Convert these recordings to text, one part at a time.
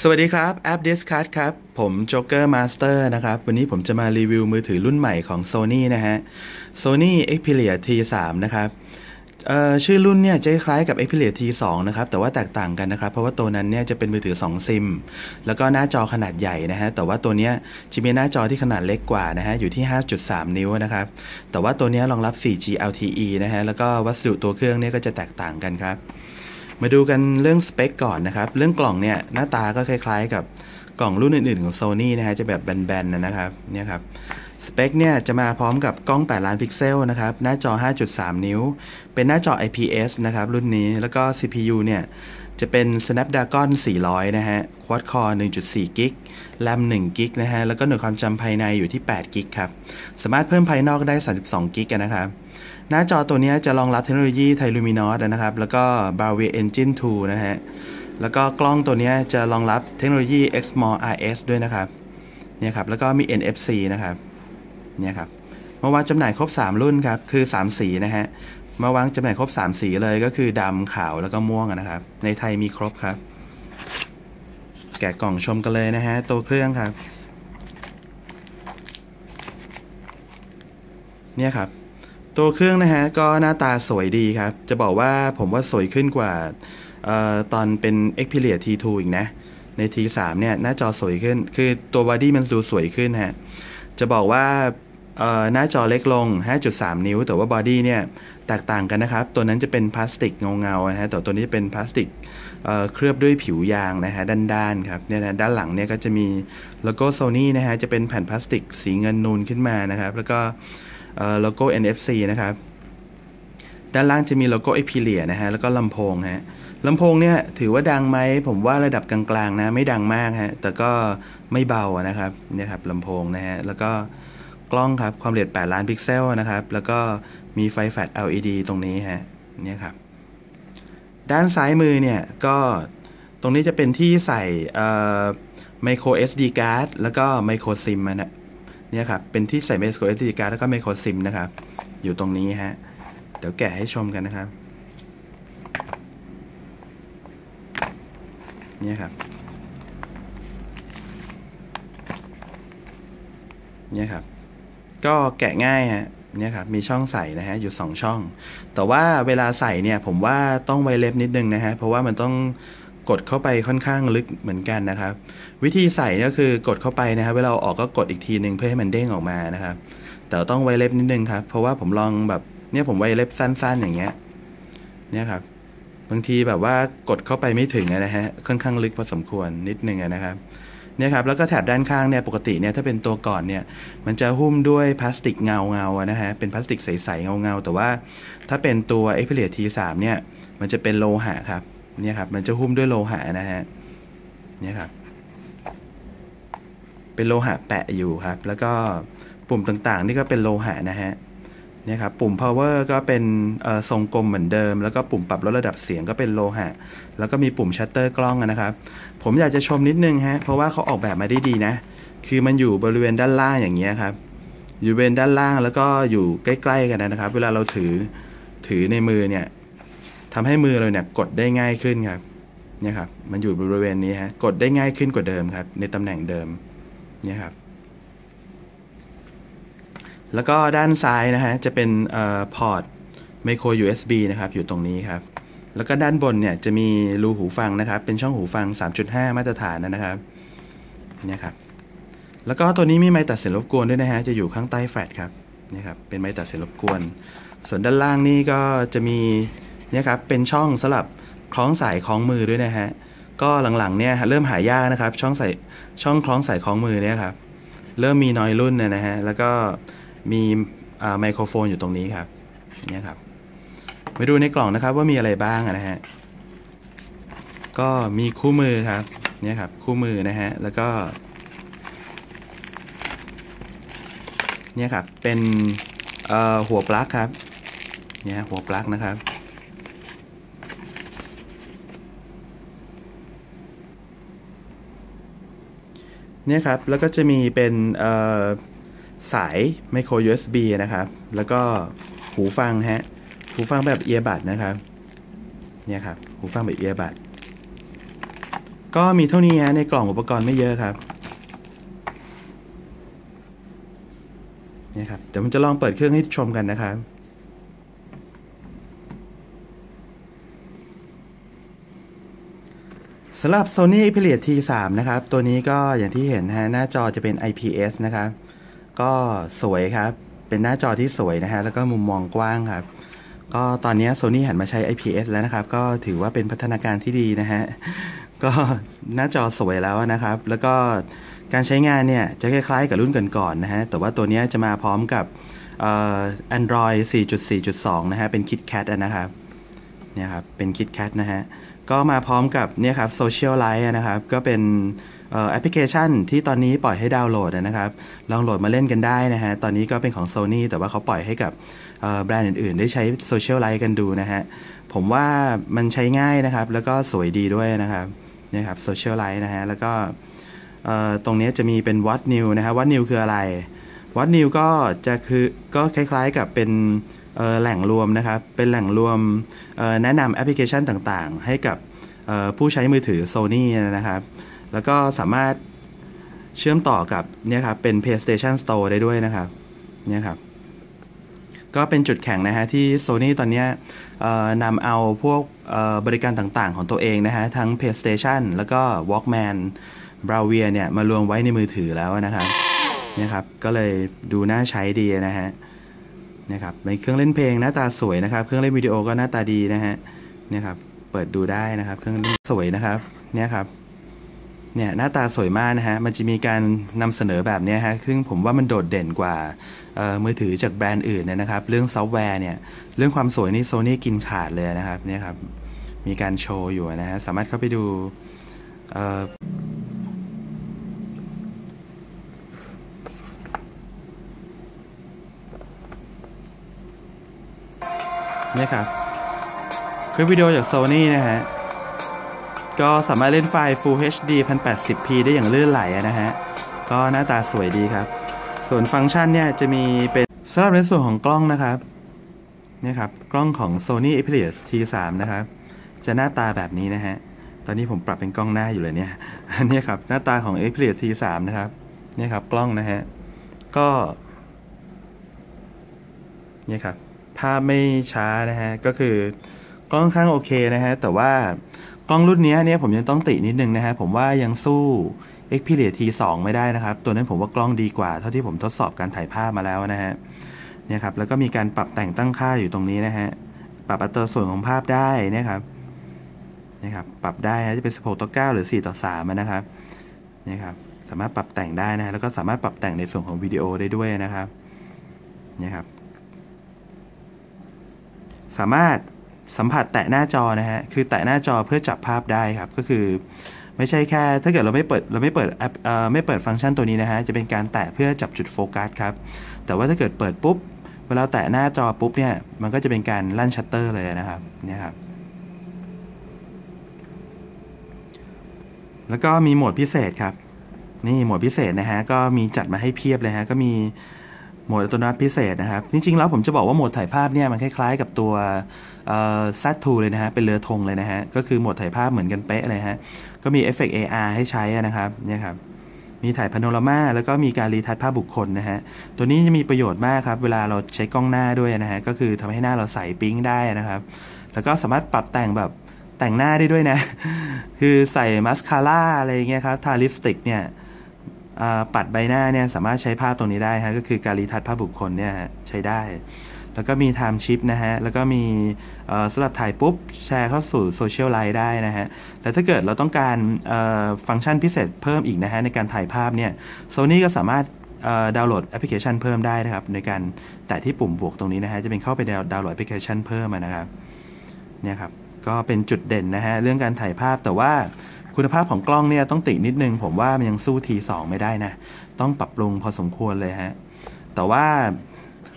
สวัสดีครับ แอป Discard ครับ ผม Joker Master นะครับ วันนี้ผมจะมารีวิวมือถือรุ่นใหม่ของ Sony นะฮะ Sony Xperia T3 นะครับชื่อรุ่นเนี่ยจะคล้ายกับ Xperia T2 นะครับ แต่ว่าแตกต่างกันนะครับ เพราะว่าตัวนั้นเนี่ยจะเป็นมือถือ 2 ซิม แล้วก็หน้าจอขนาดใหญ่นะฮะ แต่ว่าตัวเนี้ยจะมีหน้าจอที่ขนาดเล็กกว่านะฮะ อยู่ที่ 5.3 นิ้วนะครับ แต่ว่าตัวเนี้ยรองรับ 4G LTE นะฮะ แล้วก็วัสดุตัวเครื่องเนี่ยก็จะแตกต่างกันครับ มาดูกันเรื่องสเปคก่อนนะครับ เรื่องกล่องเนี่ยหน้าตาก็คล้ายๆ กับกล่องรุ่นอื่น ๆของ Sony นะฮะจะแบบแบนๆนะครับเนี่ยครับสเปคเนี่ยจะมาพร้อมกับกล้อง 8 ล้านพิกเซลนะครับ หน้าจอ 5.3 นิ้ว เป็นหน้าจอ IPS นะครับ รุ่นนี้ แล้วก็ CPU เนี่ย จะเป็น Snapdragon 400 นะฮะ Quad Core 1.4กิก RAM 1กิกนะฮะ แล้วก็หน่วยความจำภายในอยู่ที่8กิกครับ สามารถเพิ่มภายนอกได้ 32กิกนะครับ หน้าจอตัวนี้จะรองรับเทคโนโลยีไทลูมินอสนะครับ แล้วก็ Bravia Engine 2 นะฮะ แล้วก็กล้องตัวนี้จะรองรับเทคโนโลยี XMOR RS ด้วยนะครับ เนี่ยครับ แล้วก็มี NFC นะครับ เนี่ยครับมาวางจำหน่ายครบ 3 รุ่นครับ คือ 3 สีนะฮะ มาวางจำหน่ายครบ 3 สีเลยก็คือดำขาวแล้วก็ม่วงนะครับ ในไทยมีครบครับ แกะกล่องชมกันเลยนะฮะ ตัวเครื่องครับ เนี่ยครับ ตัวเครื่องนะฮะก็หน้าตาสวยดีครับ จะบอกว่าผมว่าสวยขึ้นกว่าออตอนเป็น Xperia T2 อีกนะ ใน T3 เนี่ยหน้าจอสวยขึ้น คือตัวบอดี้มันดูสวยขึ้นฮะ จะบอกว่าหน้าจอเล็กลง 5.3 นิ้ว แต่ว่าบอดี้เนี่ยแตกต่างกันนะครับ ตัวนั้นจะเป็นพลาสติกเงาๆนะฮะ แต่ตัวนี้จะเป็นพลาสติกเเคลือบด้วยผิวยางนะฮะด้านๆครับ เนี่ยนะด้านหลังเนี่ยก็จะมีโลโก้โซนี่นะฮะ จะเป็นแผ่นพลาสติกสีเงินนูนขึ้นมานะครับ แล้วก็ โลโก้ NFC นะครับ ด้านล่างจะมีโลโก้ Xperia นะฮะ แล้วก็ลำโพงฮะลำโพงเนี่ยถือว่าดังไหม ผมว่าระดับกลางๆนะ ไม่ดังมากฮะ แต่ก็ไม่เบานะครับเนี่ยครับลำโพงนะฮะ แล้วก็กล้องครับ ความละเอียด 8 ล้านพิกเซลนะครับ แล้วก็มีไฟแฟลช LED ตรงนี้ฮะเนี่ยครับ ด้านซ้ายมือเนี่ยก็ตรงนี้จะเป็นที่ใส่ไมโคร SD card แล้วก็ไมโครซิมนะ เนี่ยครับเป็นที่ใส่ไมโคร SD card แล้วก็ไมโครซิมนะครับ อยู่ตรงนี้ฮะ เดี๋ยวแกะให้ชมกันนะครับ เนี่ยครับ เนี่ยครับ ก็แกะง่ายฮะเนี่ยครับมีช่องใส่นะฮะอยู่ 2 ช่อง แต่ว่าเวลาใส่เนี่ยผมว่าต้องไวเล็บนิดนึงนะฮะเพราะว่ามันต้อง กดเข้าไปค่อนข้างลึกเหมือนกันนะครับ วิธีใส่ก็คือกดเข้าไปนะครับเวลาออกก็กดอีกทีหนึ่งเพื่อให้มันเด้งออกมานะครับ แต่ต้องไวเล็บนิดนึงครับ เพราะว่าผมลองแบบเนี่ยผมไวเล็บสั้น ๆ อย่างเงี้ยเนี่ยครับบางทีแบบว่ากดเข้าไปไม่ถึงนะฮะค่อนข้างลึกพอสมควรนิดนึงนะครับเนี่ยครับแล้วก็แถบด้านข้างเนี่ยปกติเนี่ยถ้าเป็นตัวก่อนเนี่ยมันจะหุ้มด้วยพลาสติกเงาเงานะฮะเป็นพลาสติกใสๆเงาเงาแต่ว่าถ้าเป็นตัว x p e r i a T3 เนี่ยมันจะเป็นโลหะครับ เนี่ยครับมันจะหุ้มด้วยโลหะนะฮะเนี่ยครับ เป็นโลหะแปะอยู่ครับ แล้วก็ปุ่มต่างๆ นี่ก็เป็นโลหะนะฮะเนี่ยครับปุ่ม power ก็เป็นทรงกลมเหมือนเดิม แล้วก็ปุ่มปรับลดระดับเสียงก็เป็นโลหะ แล้วก็มีปุ่มชัตเตอร์กล้องนะครับ ผมอยากจะชมนิดนึงฮะเพราะว่าเขาออกแบบมาได้ดีนะ คือมันอยู่บริเวณด้านล่างอย่างเงี้ยครับ อยู่บริเวณด้านล่างแล้วก็อยู่ใกล้ ๆ กันนะครับ เวลาเราถือถือในมือเนี่ย ทำให้มือเราเนี่ยกดได้ง่ายขึ้นครับเนี่ยครับมันอยู่บริเวณนี้ฮะกดได้ง่ายขึ้นกว่าเดิมครับ ในตำแหน่งเดิมเนี่ยครับแล้วก็ด้านซ้ายนะฮะจะเป็นพอร์ตไมโคร USB นะครับอยู่ตรงนี้ครับ แล้วก็ด้านบนเนี่ยจะมีรูหูฟังนะครับ เป็นช่องหูฟัง 3.5 มาตรฐานนะครับเนี่ยครับแล้วก็ตัวนี้มีไม้ตัดเสียงรบกวนด้วยนะฮะจะอยู่ข้างใต้แฟลชครับนี่ครับเป็นไม้ตัดเสียงรบกวน ส่วนด้านล่างนี่ก็จะมี เนี่ยครับเป็นช่องสำหรับคล้องสายคล้องมือด้วยนะฮะก็หลังๆเนี่ยเริ่มหายากนะครับ ช่องใส่ช่องคล้องสายคล้องมือเนี่ยครับเริ่มมีน้อยรุ่นนะฮะแล้วก็มีไมโครโฟนอยู่ตรงนี้ครับเนี่ยครับมาดูในกล่องนะครับว่ามีอะไรบ้างนะฮะก็มีคู่มือครับเนี่ยครับคู่มือนะฮะแล้วก็เนี่ยครับเป็นหัวปลั๊กครับเนี่ยหัวปลั๊กนะครับ เนี่ยครับ แล้วก็จะมีเป็นสายไมโคร USB นะครับ แล้วก็หูฟังฮะ หูฟังแบบเอียบัดนะครับ เนี่ยครับ หูฟังแบบเอียบัดก็มีเท่านี้ฮะในกล่องอุปกรณ์ไม่เยอะครับเนี่ยครับ เดี๋ยวผมจะลองเปิดเครื่องให้ชมกันนะครับ สำหรับ Sony Xperia T3 นะครับ ตัวนี้ก็อย่างที่เห็นฮะหน้าจอจะเป็น IPS นะครับ ก็สวยครับ เป็นหน้าจอที่สวยนะฮะ แล้วก็มุมมองกว้างครับ ก็ตอนนี้ Sony หันมาใช้ IPS แล้วนะครับ ก็ถือว่าเป็นพัฒนาการที่ดีนะฮะ ก็หน้าจอสวยแล้วนะครับ แล้วก็การใช้งานเนี่ย จะคล้ายๆกับรุ่นก่อนๆนนะฮะ แต่ว่าตัวนี้จะมาพร้อมกับ Android 4.4.2 นะฮะ เป็น KitKat นะครับเนี่ยครับ เป็น KitKat นะฮะ ก็มาพร้อมกับเนี่ยครับ Social Light นะครับ ก็เป็นแอปพลิเคชันที่ตอนนี้ปล่อยให้ดาวน์โหลดนะครับ ลองโหลดมาเล่นกันได้นะฮะ ตอนนี้ก็เป็นของ Sony แต่ว่าเขาปล่อยให้กับแบรนด์อื่นๆ ได้ใช้ Social Light กันดูนะฮะ ผมว่ามันใช้ง่ายนะครับ แล้วก็สวยดีด้วยนะครับนี่ครับ Social Light นะฮะ แล้วก็ตรงนี้จะมีเป็น What New นะฮะ What New คืออะไร What New ก็จะคือก็คล้ายๆกับเป็น แหล่งรวมนะครับ เป็นแหล่งรวมแนะนำแอปพลิเคชันต่างๆ ให้กับผู้ใช้มือถือ Sony นะครับ แล้วก็สามารถเชื่อมต่อกับเนี่ยครับเป็น PlayStation Store ได้ด้วยนะครับเนี่ยครับ ก็เป็นจุดแข็งนะฮะที่ Sony ตอนนี้นำเอาพวกบริการต่างๆของตัวเองนะฮะ ทั้ง PlayStation แล้วก็ Walkman b r a v i a เนี่ยมารวมไว้ในมือถือแล้วนะครับเนี่ยครับ ก็เลยดูน่าใช้ดีนะฮะ นะครับในเครื่องเล่นเพลงหน้าตาสวยนะครับ เครื่องเล่นวิดีโอก็หน้าตาดีนะฮะเนี่ยครับเปิดดูได้นะครับ เครื่องเล่นสวยนะครับเนี่ยครับเนี่ยหน้าตาสวยมากนะฮะมันจะมีการนำเสนอแบบนี้ฮะซึ่งผมว่ามันโดดเด่นกว่ามือถือจากแบรนด์อื่นนะครับ เรื่องซอฟต์แวร์เนี่ยเรื่องความสวยนี่โซนี่กินขาดเลยนะครับเนี่ยครับมีการโชว์อยู่นะฮะสามารถเข้าไปดู นี่ครับคลิปวิดีโอจาก Sony นะฮะ ก็สามารถเล่นไฟล์ Full HD 1080p ได้อย่างลื่นไหลนะฮะ ก็หน้าตาสวยดีครับ ส่วนฟังก์ชันเนี่ยจะมีเป็นสำหรับในส่วนของกล้องนะครับนี่ครับ กล้องของ Sony Xperia T3 นะครับ จะหน้าตาแบบนี้นะฮะ ตอนนี้ผมปรับเป็นกล้องหน้าอยู่เลยเนี่ยนี่ครับ หน้าตาของ Xperia T3 นะครับนี่ครับ กล้องนะฮะ ก็นี่ครับ ภาพไม่ช้านะฮะ ก็คือกล้องข้างโอเคนะฮะ แต่ว่ากล้องรุ่นนี้เนี่ยผมยังต้องตินิดนึงนะฮะ ผมว่ายังสู้ Xperia T2 ไม่ได้นะครับ ตัวนั้นผมว่ากล้องดีกว่า เท่าที่ผมทดสอบการถ่ายภาพมาแล้วนะฮะเนี่ยครับแล้วก็มีการปรับแต่งตั้งค่าอยู่ตรงนี้นะฮะ ปรับอัตราส่วนของภาพได้นะครับนะครับปรับได้จะเป็น16ต่อ9หรือ 4 ต่อ3นะครับนี่ครับสามารถปรับแต่งได้นะฮะแล้วก็สามารถปรับแต่งในส่วนของวิดีโอได้ด้วยนะครับนี่ครับ สามารถสัมผัสแตะหน้าจอนะฮะ คือแตะหน้าจอเพื่อจับภาพได้ครับ ก็คือไม่ใช่แค่ ถ้าเกิดเราไม่เปิดเราไม่เปิดแอปไม่เปิดฟังก์ชันตัวนี้นะฮะ จะเป็นการแตะเพื่อจับจุดโฟกัสครับ แต่ว่าถ้าเกิดเปิดปุ๊บ เวลาแตะหน้าจอปุ๊บเนี่ย มันก็จะเป็นการลั่นชัตเตอร์เลยนะครับ เนี่ยครับ แล้วก็มีโหมดพิเศษครับ นี่โหมดพิเศษนะฮะ ก็มีจัดมาให้เพียบเลยฮะ ก็มี โหมดอัตโนมัติพิเศษนะครับ จริงๆ แล้วผมจะบอกว่าโหมดถ่ายภาพเนี่ยมันคล้ายๆ กับตัวซัตทูเลยนะฮะ เป็นเรือธงเลยนะฮะ ก็คือโหมดถ่ายภาพเหมือนกันเป๊ะเลยฮะ ก็มีเอฟเฟกต์ AR ให้ใช้นะครับ เนี่ยครับ มีถ่ายพาโนรามาแล้วก็มีการรีทัชภาพบุคคลนะฮะ ตัวนี้จะมีประโยชน์มากครับ เวลาเราใช้กล้องหน้าด้วยนะฮะ ก็คือทำให้หน้าเราใสปิ๊งได้นะครับ แล้วก็สามารถปรับแต่งแบบแต่งหน้าได้ด้วยนะ คือใส่มัสคาร่าอะไรเงี้ยครับ ทาลิปสติกเนี่ย ปัดใบหน้าเนี่ยสามารถใช้ภาพตรงนี้ได้ฮะก็คือการรีทัชภาพบุคคลเนี่ยใช้ได้ แล้วก็มีไทม์ชิปนะฮะแล้วก็มีสำหรับถ่ายปุ๊บ แชร์เข้าสู่โซเชียลไลน์ได้นะฮะแล้วถ้าเกิดเราต้องการฟังก์ชันพิเศษเพิ่มอีกนะฮะในการถ่ายภาพเนี่ยโซนี่ก็สามารถดาวน์โหลดแอปพลิเคชันเพิ่มได้นะครับในการแต่ที่ปุ่มบวกตรงนี้นะฮะจะเป็นเข้าไปดาวน์โหลดแอปพลิเคชันเพิ่มนะครับเนี่ยครับก็เป็นจุดเด่นนะฮะเรื่องการถ่ายภาพแต่ว่า คุณภาพของกล้องเนี่ยต้องตินิดนึง ผมว่ามันยังสู้ T2 ไม่ได้นะ ต้องปรับปรุงพอสมควรเลยฮะ แต่ว่า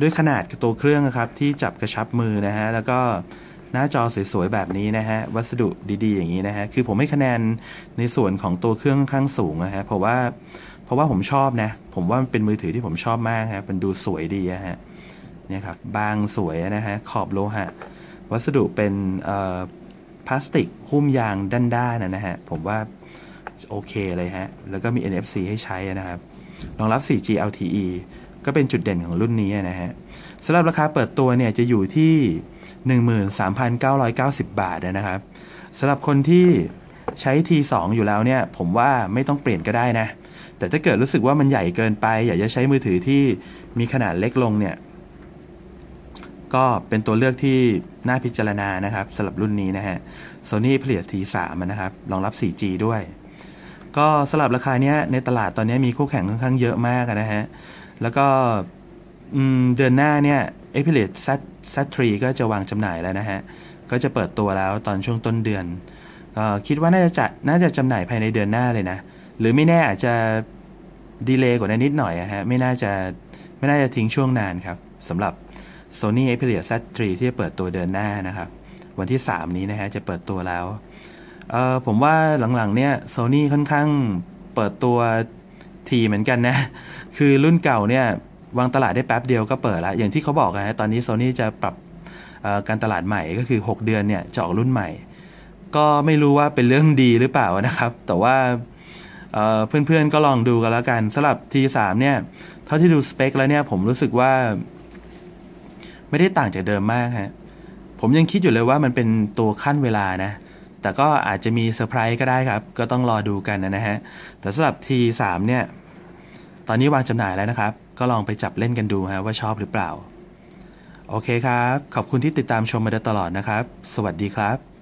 ด้วยขนาดตัวเครื่องครับ ที่จับกระชับมือนะฮะ แล้วก็หน้าจอสวยๆ แบบนี้นะฮะ วัสดุดีๆ อย่างนี้นะฮะ คือผมให้คะแนนในส่วนของตัวเครื่องข้างสูงนะฮะ เพราะว่าเพราะว่าผมชอบนะ ผมว่ามันเป็นมือถือที่ผมชอบมากฮะมันดูสวยดีฮะเนี่ยครับบางสวยนะฮะขอบโลหะ วัสดุเป็น พลาสติกหุ้มยางด้านๆนะฮะ ผมว่าโอเคเลยฮะ แล้วก็มี NFC ให้ใช้นะครับ รองรับ 4G LTE ก็เป็นจุดเด่นของรุ่นนี้นะฮะสำหรับราคาเปิดตัวเนี่ยจะอยู่ที่ 13,990 บาทนะครับสำหรับคนที่ใช้ T2 อยู่แล้วเนี่ย ผมว่าไม่ต้องเปลี่ยนก็ได้นะ แต่ถ้าเกิดรู้สึกว่ามันใหญ่เกินไป อยากจะใช้มือถือที่มีขนาดเล็กลงเนี่ย ก็เป็นตัวเลือกที่น่าพิจารณานะครับสำหรับรุ่นนี้นะฮะ Sony p l e i T3 นะครับรองรับ 4G ด้วย ก็สำหรับราคาเนี้ยในตลาดตอนนี้มีคู่แข่งค่อนข้างเยอะมากนะฮะ แล้วก็เดือนหน้าเนี่ย a p i l i t Z Z3 ก็จะวางจำหน่ายแล้วนะฮะ ก็จะเปิดตัวแล้วตอนช่วงต้นเดือนก็คิดว่าน่าจะจัดน่าจะจำหน่ายภายในเดือนหน้าเลยนะ หรือไม่แน่อาจจะดีเลย์กว่านั้นนิดหน่อยอะฮะไม่น่าจะไม่น่าจะทิ้งช่วงนานครับสำหรับ Sony Xperia Z3 ที่จะเปิดตัวเดือนหน้านะครับ วันที่ 3 นี้นะฮะจะเปิดตัวแล้ว ผมว่าหลังๆเนี่ย Sony ค่อนข้างเปิดตัวทีเหมือนกันนะ คือรุ่นเก่าเนี่ยวางตลาดได้แป๊บเดียวก็เปิดแล้วอย่างที่เขาบอกนะตอนนี้ Sony จะปรับการตลาดใหม่ก็คือ 6 เดือนเนี่ยจะออกรุ่นใหม่ ก็ไม่รู้ว่าเป็นเรื่องดีหรือเปล่านะครับ แต่ว่าเพื่อนๆก็ลองดูกันแล้วกันสำหรับ T3 เนี่ย เท่าที่ดูสเปคแล้วเนี่ยผมรู้สึกว่า ไม่ได้ต่างจากเดิมมากฮะผมยังคิดอยู่เลยว่ามันเป็นตัวขั้นเวลานะ แต่ก็อาจจะมีเซอร์ไพรส์ก็ได้ครับ ก็ต้องรอดูกันนะฮะ แต่สำหรับ T3 เนี่ย ตอนนี้วางจำหน่ายแล้วนะครับ ก็ลองไปจับเล่นกันดูฮะว่าชอบหรือเปล่า โอเคครับ ขอบคุณที่ติดตามชมมาโดยตลอดนะครับ สวัสดีครับ